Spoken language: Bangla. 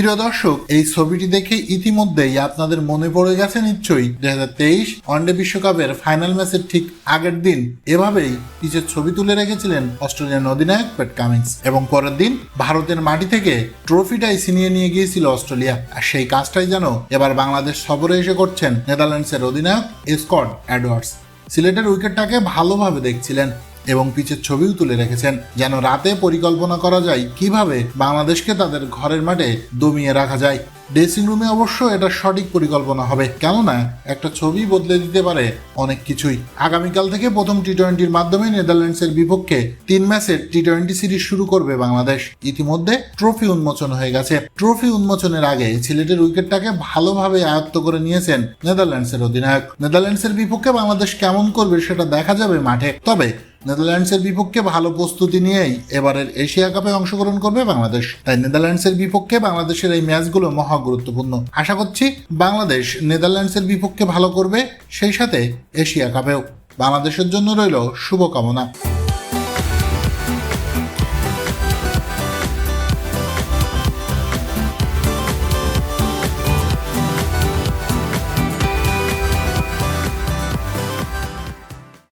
প্রিয় দর্শক, এই ছবিটি দেখে ইতিমধ্যেই আপনাদের মনে পড়ে গেছে নিশ্চয়ই, দুই হাজার তেইশ ওয়ানডে বিশ্বকাপের ফাইনাল ম্যাচের ঠিক আগের দিন। এভাবেই পিচের ছবি তুলে রেখেছিলেন অস্ট্রেলিয়ান অধিনায়ক প্যাট কামিন্স এবং পরের দিন ভারতের মাটি থেকে ট্রফিটাই ছিনিয়ে নিয়ে গিয়েছিল অস্ট্রেলিয়া। আর সেই কাজটাই যেন এবার বাংলাদেশ সফরে এসে করছেন নেদারল্যান্ডসের অধিনায়ক স্কট অ্যাডওয়ার্ডস সিলেটের উইকেটটাকে ভালোভাবে দেখছিলেন এবং পিচের ছবিও তুলে রেখেছেন। যেন রাতে পরিকল্পনা করা যায় কীভাবে বাংলাদেশকে তাদের ঘরের মাঠে দমিয়ে রাখা যায়। ড্রেসিং রুমে অবশ্য এটা সঠিক পরিকল্পনা হবে, কেননা একটা ছবি বদলে দিতে পারে অনেক কিছুই। আগামীকাল থেকে প্রথম টি টোয়েন্টির মাধ্যমে নেদারল্যান্ডসের বিপক্ষে তিন ম্যাচের টি টোয়েন্টি সিরিজ শুরু করবে বাংলাদেশ। ইতিমধ্যে ট্রফি উন্মোচন হয়ে গেছে। ট্রফি উন্মোচনের আগে সিলেটের উইকেটটাকে ভালোভাবে আয়ত্ত করে নিয়েছেন নেদারল্যান্ডসের অধিনায়ক। নেদারল্যান্ডসের বিপক্ষে বাংলাদেশ কেমন করবে সেটা দেখা যাবে মাঠে। তবে নেদারল্যান্ডসের বিপক্ষে ভালো প্রস্তুতি নিয়েই এবারের এশিয়া কাপে অংশগ্রহণ করবে বাংলাদেশ। তাই নেদারল্যান্ডসের বিপক্ষে বাংলাদেশের এই ম্যাচগুলো মহা গুরুত্বপূর্ণ। আশা করছি বাংলাদেশ নেদারল্যান্ডসের বিপক্ষে ভালো করবে, সেই সাথে এশিয়া কাপেও। বাংলাদেশের জন্য রইল শুভকামনা।